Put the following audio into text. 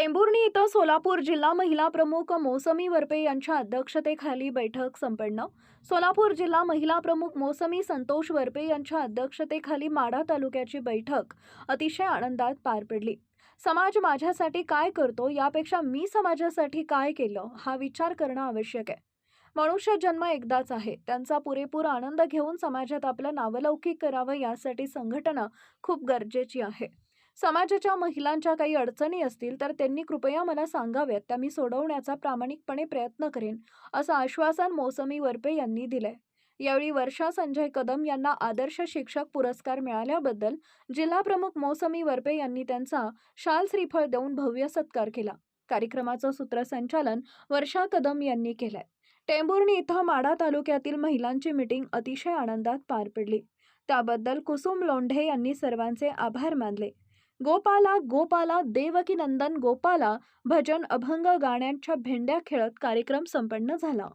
टेंभुर्णी इथं सोलापूर जिल्हा महिला प्रमुख मोसमी वरपे यांच्या अध्यक्षतेखाली बैठक संपन्न. सोलापूर जिल्हा महिला प्रमुख मोसमी संतोष वरपे यांच्या अध्यक्षतेखाली माढा तालुक्याची बैठक अतिशय आनंदात पार पडली. समाज माझ्यासाठी काय करतो यापेक्षा मी समाजासाठी काय केलं हा विचार करणं आवश्यक आहे. मनुष्य जन्म एकदाच आहे. त्यांचा पुरेपूर आनंद घेऊन समाजात आपलं नावलौकिक करावं यासाठी संघटना खूप गरजेची आहे. समाजाच्या महिलांच्या काही अडचणी असतील तर त्यांनी कृपया मला सांगाव्यात. त्या मी सोडवण्याचा प्रामाणिकपणे प्रयत्न करेन असं आश्वासन मोसमी वरपे यांनी दिलंय. यावेळी वर्षा संजय कदम यांना आदर्श शिक्षक पुरस्कार मिळाल्याबद्दल जिल्हा प्रमुख मोसमी वरपे यांनी त्यांचा शाल श्रीफळ देऊन भव्य सत्कार केला. कार्यक्रमाचं सूत्रसंचालन वर्षा कदम यांनी केलंय. टेंभुर्णी इथं माढा तालुक्यातील महिलांची मिटिंग अतिशय आनंदात पार पडली. त्याबद्दल कुसुम लोंढे यांनी सर्वांचे आभार मानले. गोपाला गोपाला देवकीनंदन गोपाला भजन अभंग गाण्यांच्या भेंड्या खेळत कार्यक्रम संपन्न झाला.